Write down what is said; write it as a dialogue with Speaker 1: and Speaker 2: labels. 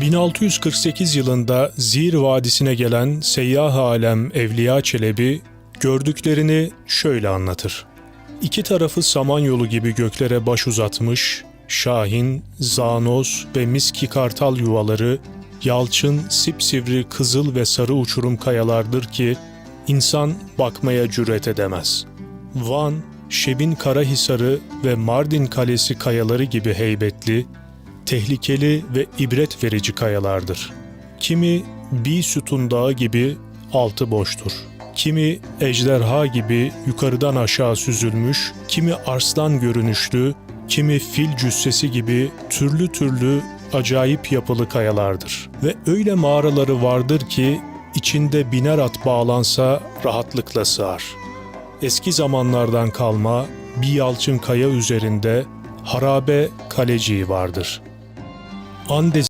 Speaker 1: 1648 yılında Zir Vadisi'ne gelen seyyah alem Evliya Çelebi gördüklerini şöyle anlatır. İki tarafı samanyolu gibi göklere baş uzatmış, şahin, zanoz ve miski kartal yuvaları, yalçın, sipsivri kızıl ve sarı uçurum kayalardır ki insan bakmaya cüret edemez. Van, Şebin Karahisarı ve Mardin Kalesi kayaları gibi heybetli, tehlikeli ve ibret verici kayalardır. Kimi bir sütun dağı gibi altı boştur. Kimi ejderha gibi yukarıdan aşağı süzülmüş, kimi arslan görünüşlü, kimi fil cüssesi gibi türlü türlü acayip yapılı kayalardır. Ve öyle mağaraları vardır ki içinde biner at bağlansa rahatlıkla sığar. Eski zamanlardan kalma bir yalçın kaya üzerinde harabe kaleciği vardır. on this